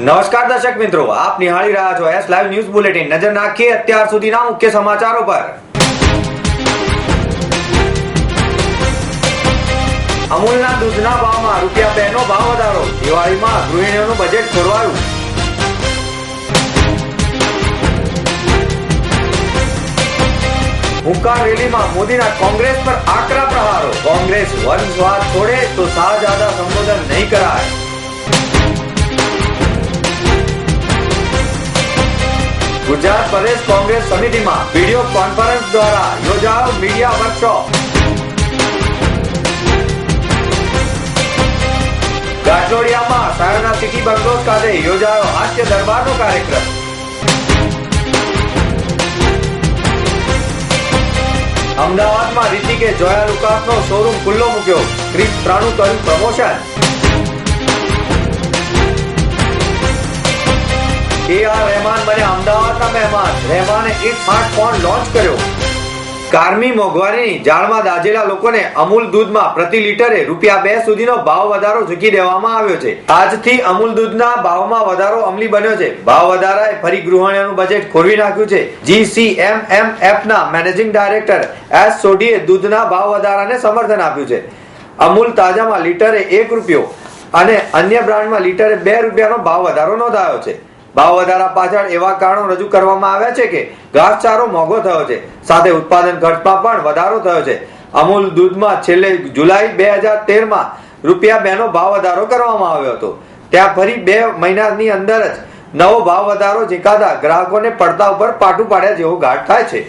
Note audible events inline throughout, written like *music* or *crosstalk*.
નમસ્કાર દર્શક મિત્રો, આપ નિહાળી રહ્યા છો એસ લાઈવ ન્યૂઝ બુલેટિન નજર નાખીએ અત્યાર સુધીના મુખ્ય સમાચારો પર. અમૂલના દૂધના ભાવમાં રૂપિયા બે નો ભાવ વધારો. દિવાળીમાં ગૃહિણીઓનું બજેટ ખોરવાયું. હુંકાર રેલીમાં મોદીના કોંગ્રેસ પર આકરા પ્રહારો. કોંગ્રેસ વંશવાદ છોડે તો શાહજાદા સંબોધન નહીં કરાય. ગુજરાત પ્રદેશ કોંગ્રેસ સમિતિમાં વીડિયો કોન્ફરન્સ દ્વારા યોજાયો મીડિયા વર્કશોપ. ગાંઠોડિયામાં સાયોના સિટી બંગલોઝ ખાતે યોજાયો હાસ્ય દરબારનો કાર્યક્રમ. અમદાવાદમાં રિતિકે જોયા લુકાસનો શોરૂમ ખુલ્લો મૂક્યો. ક્રિસ ત્રાણું કર્યું પ્રમોશન એ આર રહેમાન બને અમદાવાદના મહેમાન. રહેમાને એક સ્માર્ટફોન લોન્ચ કર્યો. કારમી મોંઘવારીની જાળમાં દાઝેલા લોકોને અમૂલ દૂધમાં પ્રતિ લીટરે રૂપિયા બે સુધીનો ભાવ વધારો ઝૂકી દેવામાં આવ્યો છે. આજથી અમૂલ દૂધના ભાવમાં વધારો અમલી બન્યો છે. ભાવ વધારાએ ફરી ગૃહિણીઓનું બજેટ ખોરવી નાખ્યું છે. જીસીએમએમએફના મેનેજિંગ ડાયરેક્ટર એસ સોઢીએ દૂધના ભાવ વધારાને સમર્થન આપ્યું છે. અમૂલ તાજામાં લીટરે એક રૂપિયો અને અન્ય બ્રાન્ડમાં લીટરે બે રૂપિયાનો ભાવ વધારો નોંધાયો છે. ભાવ વધારા પાછળ એવા કારણો રજૂ કરવામાં આવ્યા છે કે ઘાસચારો મોંઘો થયો છે. સાથે ઉત્પાદન ખર્ચમાં પણ વધારો થયો છે. અમૂલ દૂધમાં છેલ્લે જુલાઈ બે હજાર તેરમાં રૂપિયા બે નો ભાવ વધારો કરવામાં આવ્યો હતો. ત્યાં ફરી બે મહિનાની અંદર જ નવો ભાવ વધારો જીકાતા ગ્રાહકોને પડતા ઉપર પાટું પાડ્યા જેવો ઘાટ થાય છે.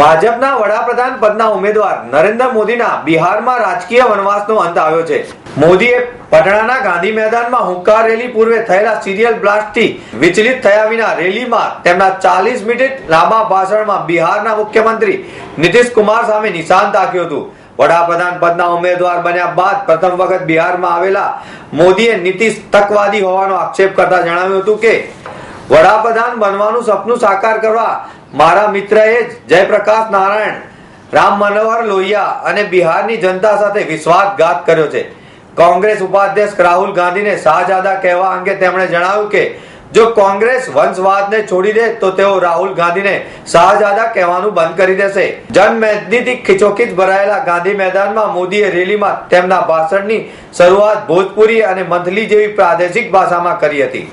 ભાજપના વડાપ્રધાન પદના ઉમેદવાર નરેન્દ્ર મોદીના બિહારમાં રાજકીય વનવાસનો અંત આવ્યો છે. મોદીએ પટણાના ગાંધી મેદાનમાં હુંકાર રેલી પૂર્વે થયેલા સિરિયલ બ્લાસ્ટથી વિચલિત થયા વિના રેલીમાં તેમના ચાલીસ મિનિટ લાંબા ભાષણમાં બિહારના મુખ્યમંત્રી નીતિશ કુમાર સામે નિશાન તાક્યું હતું. વડાપ્રધાન પદના ઉમેદવાર બન્યા બાદ પ્રથમ વખત બિહારમાં આવેલા મોદીએ નીતિશ તકવાદી હોવાનો આક્ષેપ કરતા જણાવ્યું હતું કે, વડાપ્રધાન બનવાનું સપનું સાકાર કરવા મારા મિત્રએ જ જયપ્રકાશ નારાયણ, રામ મનોહર લોહિયા અને બિહારની જનતા સાથે વિશ્વાસઘાત કર્યો છે. કોંગ્રેસ ઉપાધ્યક્ષ રાહુલ ગાંધીને શાહજાદા કહેવા અંગે તેમણે જણાવ્યું કે, જો કોંગ્રેસ વંશવાદને છોડી દે, તો તેઓ રાહુલ ગાંધીને શાહજાદા કહેવાનું બંધ કરી દેશે. જનમેદનીથી ખીચોખીચ ભરાયેલા ગાંધી મેદાનમાં મોદીએ રેલીમાં તેમના ભાષણની શરૂઆત ભોજપુરી અને મંથલી જેવી પ્રાદેશિક ભાષામાં કરી હતી.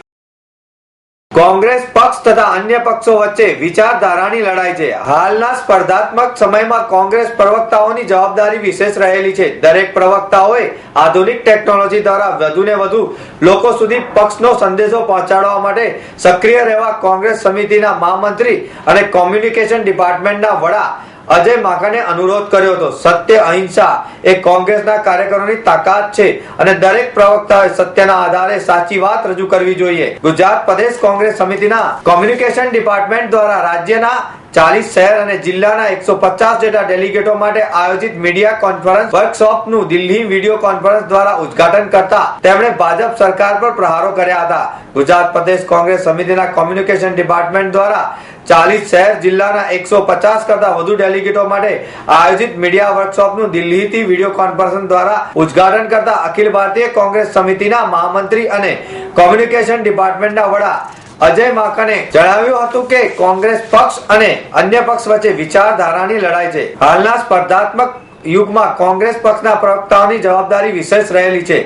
કોંગ્રેસ પક્ષ તથા અન્ય પક્ષો વચ્ચે વિચારધારાની લડાઈ છે. હાલના સ્પર્ધાત્મક સમયમાં કોંગ્રેસ પ્રવક્તાઓની જવાબદારી વિશેષ રહેલી છે. દરેક પ્રવક્તાઓએ આધુનિક ટેકનોલોજી દ્વારા વધુને વધુ લોકો સુધી પક્ષનો સંદેશો પહોંચાડવા માટે સક્રિય રહેવા કોંગ્રેસ સમિતિના મહામંત્રી અને કોમ્યુનિકેશન ડિપાર્ટમેન્ટના વડા અજય માકને અનુરોધ કર્યો હતો. સત્ય, અહિંસા એ કોંગ્રેસના કાર્યકરોની તાકાત છે અને દરેક પ્રવક્તાએ સત્યના આધારે સાચી વાત રજૂ કરવી જોઈએ. ગુજરાત પ્રદેશ કોંગ્રેસ સમિતિના કોમ્યુનિકેશન ડિપાર્ટમેન્ટ દ્વારા રાજ્યના ચાલીસ શહેર અને જિલ્લાના એકસો પચાસ જેટલા ડેલિગેટો માટે આયોજિત મીડિયા કોન્ફરન્સ વર્કશોપનું દિલ્હી વીડિયો કોન્ફરન્સ દ્વારા ઉદ્ઘાટન કરતા તેમણે ભાજપ સરકાર પર પ્રહારો કર્યા હતા. ગુજરાત પ્રદેશ કોંગ્રેસ સમિતિના કોમ્યુનિકેશન ડિપાર્ટમેન્ટ દ્વારા ચાલીસ શહેર જિલ્લાના એકસો પચાસ કરતા વધુ ડેલિગેટો માટે આયોજિત મીડિયા વર્કશોપનું દિલ્હીથી વીડિયો કોન્ફરન્સ દ્વારા ઉદઘાટન કરતા અખિલ ભારતીય કોંગ્રેસ સમિતિના મહામંત્રી અને કોમ્યુનિકેશન ડિપાર્ટમેન્ટના વડા અજય માકને જણાવ્યું હતું કે કોંગ્રેસ પક્ષ અને અન્ય પક્ષ વચ્ચે વિચારધારાની લડાઈ છે. હાલના સ્પર્ધાત્મક યુગમાં કોંગ્રેસ પક્ષના પ્રવક્તાઓની જવાબદારી વિશેષ રહેલી છે.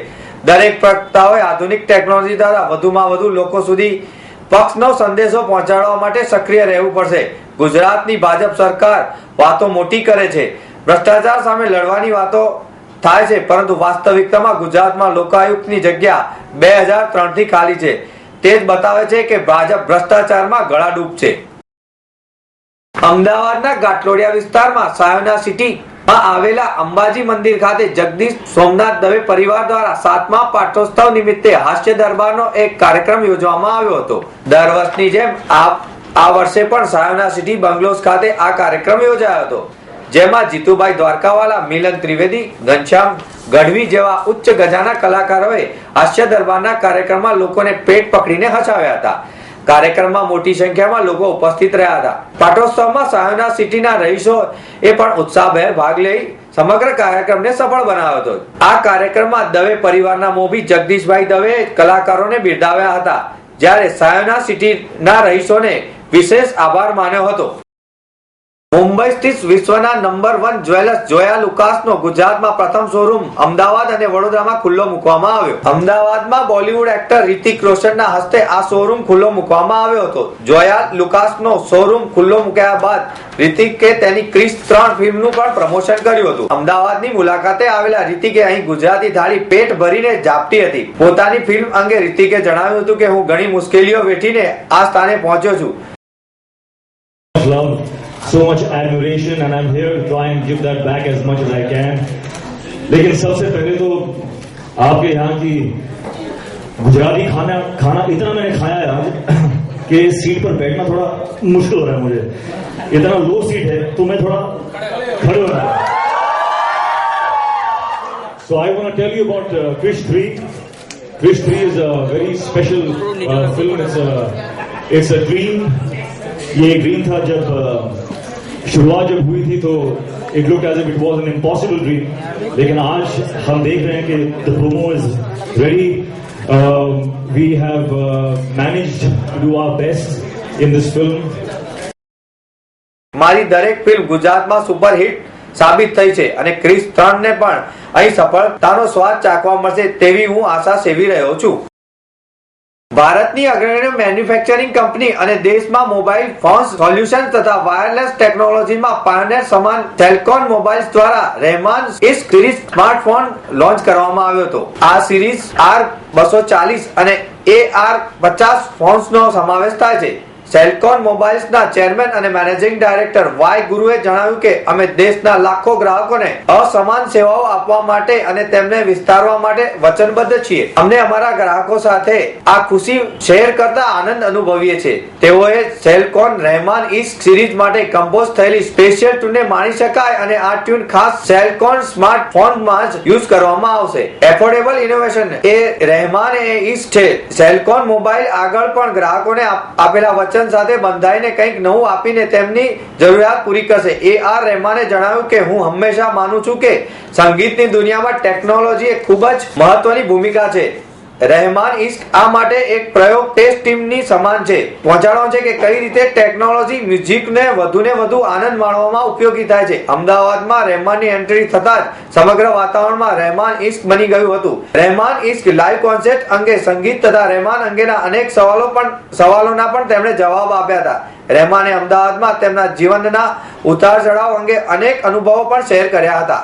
દરેક પ્રવક્તાઓએ આધુનિક ટેકનોલોજી દ્વારા વધુમાં વધુ લોકો સુધી પક્ષનો સંદેશો પહોંચાડવા માટે સક્રિય રહેવું પડશે. ગુજરાતની ભાજપ સરકાર વાતો મોટી કરે છે. ભ્રષ્ટાચાર સામે લડવાની વાતો થાય છે, પરંતુ વાસ્તવિકતામાં ગુજરાતમાં લોકાયુક્તની જગ્યા બે હજાર ત્રણથી ખાલી છે. તે જ બતાવે છે કે ભાજપ ભ્રષ્ટાચારમાં ગળાડૂબ છે. અમદાવાદના ગાટલોડિયા વિસ્તારમાં સાયોના સિટી આવેલા અંબાજી મંદિર ખાતે જગદીશ સોમનાથ દવે પરિવાર દ્વારા સાતમા પાઠોત્સવ નિમિત્તે હાસ્ય દરબારનો એક કાર્યક્રમ યોજવામાં આવ્યો હતો. દર વર્ષની જેમ આ વર્ષે પણ સાયોના સિટી બંગલોઝ ખાતે આ કાર્યક્રમ યોજાયો હતો. જેમાં જીતુભાઈ દ્વારકાવાલા, મિલન ત્રિવેદી, ઘનશ્યામ ગઢવી જેવા ઉચ્ચ ગજાના કલાકારોએ હાસ્ય દરબારના કાર્યક્રમમાં લોકોને પેટ પકડીને હસાવ્યા હતા. કાર્યક્રમમાં મોટી સંખ્યામાં લોકો ઉપસ્થિત રહ્યા હતા. પાટોત્સવમાં સાયોના સિટીના રહીશો એ પણ ઉત્સાહભેર ભાગ લઈ સમગ્ર કાર્યક્રમને સફળ બનાવ્યો હતો. આ કાર્યક્રમમાં દવે પરિવારના મોભી જગદીશભાઈ દવે કલાકારોને બિરદાવ્યા હતા, જ્યારે સાયોના સિટીના રહીશોને વિશેષ આભાર માન્યો હતો. મુંબઈ સ્થિત વિશ્વના નંબર વન જ્વેલર્સ જોયા લુકાસનો ગુજરાતમાં પ્રથમ શોરૂમ અમદાવાદ અને વડોદરામાં ખુલ્લો મૂકવામાં આવ્યો. અમદાવાદમાં બોલિવૂડ એક્ટર રિતિક રોશનના હસ્તે આ શોરૂમ ખુલ્લો મૂકવામાં આવ્યો હતો. જોયા લુકાસનો શોરૂમ ખુલ્લો મૂક્યા બાદ રિતિકે તેની ક્રિસ ત્રણ ફિલ્મનું પણ પ્રમોશન કર્યું હતું. અમદાવાદની મુલાકાતે આવેલા રિતિકે અહીં ગુજરાતી થાળી પેટ ભરીને જાપટી હતી. પોતાની ફિલ્મ અંગે રિતિકે જણાવ્યું હતું કે, હું ઘણી મુશ્કેલીઓ વેઠીને આ સ્થાને પહોંચ્યો છું. So much admiration and I am here try and give that back as much as I can लेकिन सबसे पहले तो आपके यहाँ की गुजराती खाना खाना इतना मैंने खाया है *coughs* कि सीट पर बैठना थोड़ा मुश्किल हो रहा है मुझे। इतना लो सीट है तो मैं थोड़ा खड़े हो रहा हूँ। So I want tell you about fish three fish three is a very special film it's it's a dream ये ड्रीम था जब uh, शुरुआत जब हुई थी तो it look as if it was an impossible dream लेकिन आज हम देख रहे हैं कि the promo is ready we have managed to do our best in this film મારી દરેક ફિલ્મ ગુજરાતમાં સુપરહિટ સાબિત થઈ છે અને ક્રિસ ત્રણ ને પણ અહીં સફળતાનો સ્વાદ ચાખવા મળશે તેવી હું આશા સેવી રહ્યો છું ભારતની અગ્રણી મેન્યુફેક્ચરિંગ કંપની અને દેશમાં મોબાઈલ ફોન સોલ્યુશન તથા વાયરલેસ ટેકનોલોજીમાં પાયોનિયર સમાન ટેલકોન મોબાઈલ્સ દ્વારા Rahman is series smartphone launch કરવામાં આવ્યો હતો. આ સિરીઝ આર બસો ચાલીસ અને એ આર પચાસ ફોન્સનો સમાવેશ થાય છે. સેલકોન મોબાઈલ્સના ચેરમેન અને મેનેજિંગ ડાયરેક્ટર વાય ગુરુએ જણાવ્યું કે, અમે દેશના લાખો ગ્રાહકોને અસમાન સેવાઓ આપવા માટે અને તેમને વિસ્તારવા માટે વચનબદ્ધ છીએ. અમને અમારા ગ્રાહકો સાથે આ ખુશી શેર કરતા આનંદ અનુભવીએ છીએ. તેઓએ સેલકોન રહેમાન ઇસ સિરીઝ માટે કમ્પોઝ થયેલી સ્પેશિયલ ટ્યુનને માણી શકાય અને આ ટ્યુન ખાસ સેલકોન સ્માર્ટફોનમાં જ યુઝ કરવામાં આવશે. એફોર્ડેબલ ઇનોવેશન એ રહેમાન એ ઇસ છે. સેલકોન મોબાઈલ આગળ પણ ગ્રાહકોને આપેલા વચન સાથે બંધાઈને કંઈક નવું આપીને તેમની જરૂરિયાત પૂરી કરશે. એ આર રહેમાને જણાવ્યું કે, હું હંમેશા માનું છું કે સંગીતની દુનિયામાં ટેકનોલોજી એક ખૂબ જ મહત્વની ભૂમિકા છે. રહેમાન ઇશ્ક આ માટે એક પ્રયોગ ટેસ્ટ ટીમની સમાન છે. પહોંચાડો છે કે કઈ રીતે ટેકનોલોજી મ્યુઝિકને વધુને વધુ આનંદ માણવામાં ઉપયોગી થાય છે. અમદાવાદમાં રહેમાનની એન્ટ્રી થતા જ સમગ્ર વાતાવરણમાં રહેમાન ઇશ્ક બની ગયું હતું. રહેમાન ઇશ્ક લાઈવ કોન્સેપ્ટ અંગે સંગીત તથા રહેમાન અંગેના અનેક સવાલો પણ, સવાલોના પણ તેમણે જવાબ આપ્યા હતા. રહેમાને અમદાવાદમાં તેમના જીવનના ઉતાર ચઢાવ અંગે અનેક અનુભવો પણ શેર કર્યા હતા.